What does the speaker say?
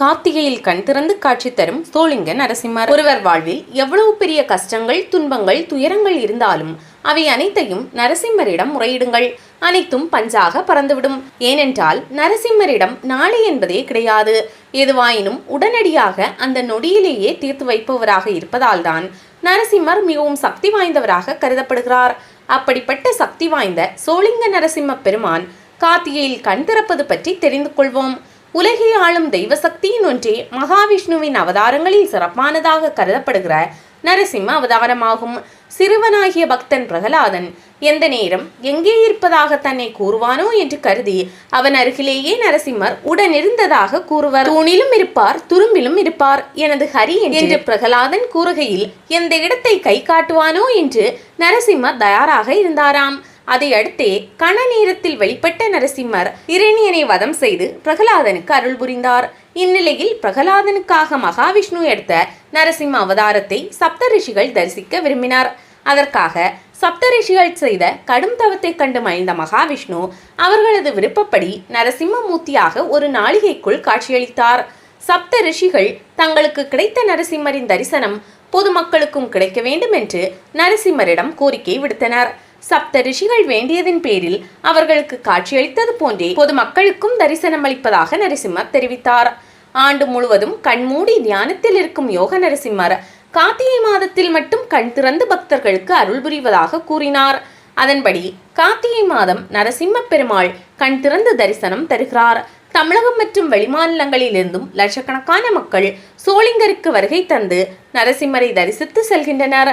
கார்த்திகையில் கண் திறந்து காட்சி தரும் சோளிங்க நரசிம்மர். ஒருவர் வாழ்வில் எவ்வளவு பெரிய கஷ்டங்கள் துன்பங்கள் துயரங்கள் இருந்தாலும் அவை அனைத்தையும் நரசிம்மரிடம் முறையிடுங்கள். அனைத்தும் பஞ்சாக பறந்துவிடும். ஏனென்றால் நரசிம்மரிடம் நாளை என்பதே கிடையாது. எதுவாயினும் உடனடியாக அந்த நொடியிலேயே தீர்த்து வைப்பவராக இருப்பதால்தான் நரசிம்மர் மிகவும் சக்தி வாய்ந்தவராக கருதப்படுகிறார். அப்படிப்பட்ட சக்தி வாய்ந்த சோளிங்க நரசிம்ம பெருமான் கார்த்திகையில் கண் திறப்பது பற்றி தெரிந்து கொள்வோம். உலகை ஆளும் தெய்வ சக்தியின் ஒன்றே மகாவிஷ்ணுவின் அவதாரங்களில் சிறப்பானதாக கருதப்படுகிற நரசிம்ம அவதாரமாகும். சிறுவனாகிய பக்தன் பிரகலாதன் எந்த நேரம் எங்கே இருப்பதாக தன்னை கூறுவானோ என்று கருதி அவன் அருகிலேயே நரசிம்மர் உடனிருந்ததாக கூறுவர். தூணிலும் இருப்பார் துரும்பிலும் இருப்பார் எனது ஹரி என்று பிரகலாதன் கூறுகையில் எந்த இடத்தை கை காட்டுவானோ என்று நரசிம்மர் தயாராக இருந்தாராம். அதை கன நேரத்தில் வெளிப்பட்ட நரசிம்மர் இரணியனை வதம் செய்து பிரகலாதனுக்கு அருள் புரிந்தார். இந்நிலையில் பிரகலாதனுக்காக மகாவிஷ்ணு எடுத்த நரசிம்ம அவதாரத்தை சப்த ரிஷிகள் தரிசிக்க விரும்பினார். அதற்காக சப்த ரிஷிகள் செய்த கடும் தவத்தை கண்டு மகிழ்ந்த மகாவிஷ்ணு அவர்களது விருப்பப்படி நரசிம்ம மூர்த்தியாக ஒரு நாளிகைக்குள் காட்சியளித்தார். சப்த ரிஷிகள் தங்களுக்கு கிடைத்த நரசிம்மரின் தரிசனம் பொதுமக்களுக்கும் கிடைக்க வேண்டும் என்று நரசிம்மரிடம் கோரிக்கை விடுத்தனர். சப்த ரிஷிகள் வேண்டியதின் பேரில் அவர்களுக்கு காட்சியளித்தது போன்றே பொதுமக்களுக்கும் தரிசனம் அளிப்பதாக நரசிம்மர் தெரிவித்தார். ஆண்டு முழுவதும் கண்மூடி தியானத்தில் இருக்கும் யோக நரசிம்மர் கார்த்திகை மாதத்தில் மட்டும் கண் திறந்து பக்தர்களுக்கு அருள் புரிவதாக கூறினார். அதன்படி கார்த்திகை மாதம் நரசிம்ம பெருமாள் கண் திறந்து தரிசனம் தருகிறார். தமிழகம் மற்றும் வெளிமாநிலங்களிலிருந்தும் லட்சக்கணக்கான மக்கள் சோளிங்கருக்கு வருகை தந்து நரசிம்மரை தரிசித்து செல்கின்றனர்.